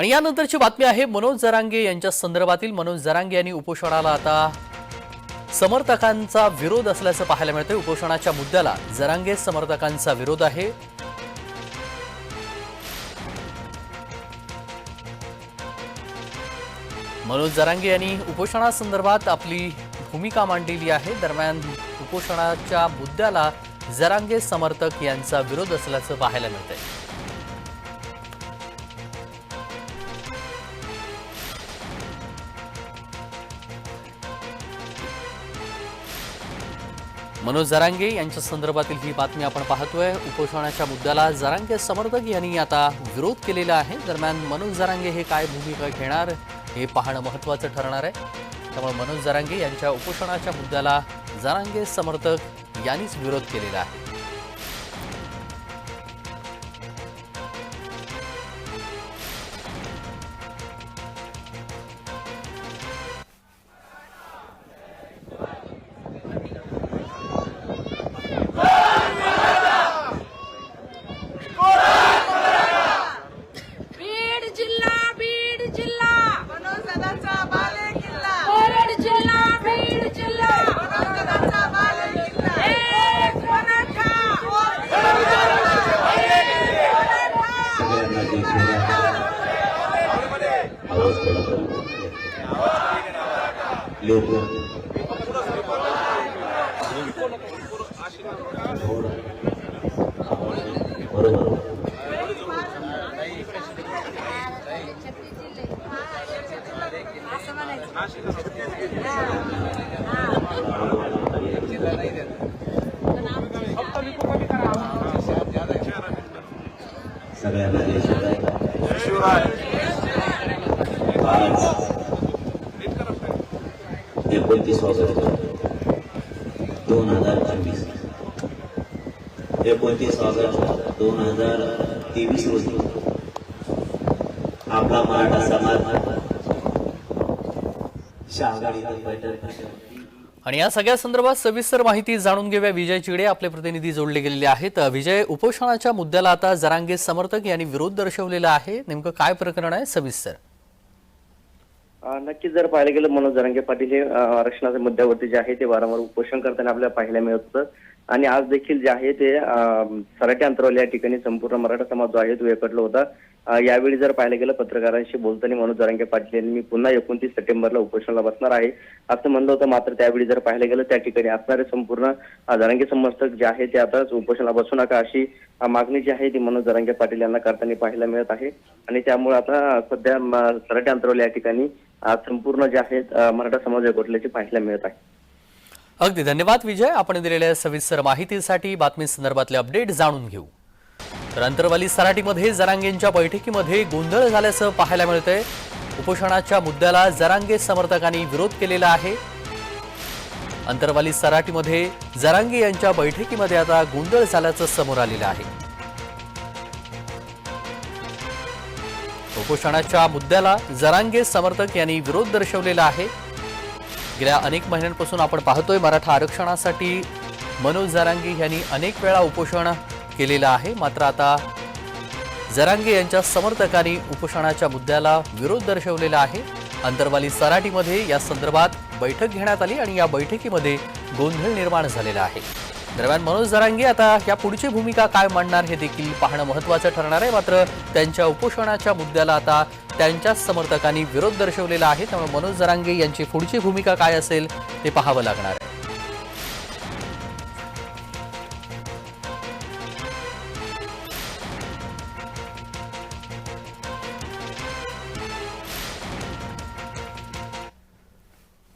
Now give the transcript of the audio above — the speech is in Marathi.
आणि यानंतरची बातमी आहे मनोज जरांगे यांच्या संदर्भातील. मनोज जरांगे यांनी उपोषणाला आता समर्थकांचा विरोध असल्याचं पाहायला मिळतंय. उपोषणाच्या मुद्द्याला जरांगे समर्थकांचा विरोध आहे. मनोज जरांगे यांनी उपोषणासंदर्भात आपली भूमिका मांडलेली आहे. दरम्यान उपोषणाच्या मुद्द्याला जरांगे समर्थक यांचा विरोध असल्याचं पाहायला मिळतंय. मनोज जरांगे यांच्या संदर्भातील ही बातमी आपण पाहतोय. उपोषणाच्या मुद्द्याला जरांगे समर्थक यांनी आता विरोध केलेला आहे. दरम्यान मनोज जरांगे हे काय भूमिका घेणार हे पाहणं महत्त्वाचं ठरणार आहे. त्यामुळे मनोज जरांगे यांच्या उपोषणाच्या मुद्द्याला जरांगे समर्थक यांनीच विरोध केलेला आहे. आवाज बरोबर सगळ्यांना शिवराय आज एकोणतीस ऑगस्ट दोन हजार चोवीस. एकोणतीस ऑगस्ट दोन हजार तेवीस रोजी. आपला मराठा समाज. आणि या सगळ्या संदर्भात सविस्तर माहिती जाणून घेऊया विजय चिडे आपले प्रतिनिधी जोडले गेलेले आहेत. विजय उपोषणाच्या मुद्द्याला आता जरांगे समर्थक यांनी विरोध दर्शवलेला आहे. नेमकं काय प्रकरण आहे? सविस्तर. नक्कीच जर पाहायला गेलं मनोज जरांगे पाटील हे आरक्षणाच्या मुद्द्यावरती जे आहे ते वारंवार उपोषण करताना आपल्याला पाहायला मिळत होतं. आणि आज देखील जे आहे ते अ, सराटी या ठिकाणी संपूर्ण मराठा समाज जो आहे तो एकटला होता. यावेळी जर पाहायला गेलं पत्रकारांशी बोलताना मनोज जरांगे पाटील यांनी मी पुन्हा एकोणतीस सप्टेंबरला उपोषणाला बसणार आहे. असं म्हणलं होतं मात्र त्यावेळी जर पाहायला गेलं त्या ठिकाणी असणारे संपूर्ण अ, जरांगे समर्थक जे आहे ते आता उपोषणाला बसू नका अशी मागणी जी आहे ती मनोज जरांगे पाटील यांना करताना पाहायला मिळत आहे. आणि त्यामुळे आता सध्या सराटे सराटी या ठिकाणी आज संपूर्ण जे आहेत मराठा समाज गोठल्याचे पाहायला मिळत आहे. अगदी धन्यवाद विजय. आपण दिलेल्या सविस्तर माहितीसाठी बातमी संदर्भातले अपडेट जाणून घेऊ. तर अंतरवाली सराटीमध्ये जरांगेंच्या बैठकीमध्ये गोंधळ झाल्याचं पाहायला मिळतंय. उपोषणाच्या मुद्द्याला जरांगे समर्थकांनी विरोध केलेला आहे. अंतरवाली सराटीमध्ये जरांगे यांच्या बैठकीमध्ये आता गोंधळ झाल्याचं समोर आलेलं आहे. उपोषणाच्या मुद्द्याला जरांगे समर्थक यांनी विरोध दर्शवलेला आहे. गेल्या अनेक महिन्यांपासून आपण पाहतोय मराठा आरक्षणासाठी मनोज जरांगे यांनी अनेक वेळा उपोषण केलेलं आहे. मात्र आता जरांगे यांच्या समर्थकांनी उपोषणाच्या मुद्द्याला विरोध दर्शवलेला आहे. अंतरवाली सराटीमध्ये या संदर्भात बैठक घेण्यात आली आणि या बैठकीमध्ये गोंधळ निर्माण झालेला आहे. दरम्यान मनोज जरांगे आता या पुढची भूमिका काय मांडणार हे देखील पाहणं महत्त्वाचं ठरणार आहे. मात्र त्यांच्या उपोषणाच्या मुद्द्याला आता त्यांच्याच समर्थकांनी विरोध दर्शवलेला आहे. त्यामुळे मनोज जरांगे यांची पुढची भूमिका काय असेल ते पाहावं लागणार आहे.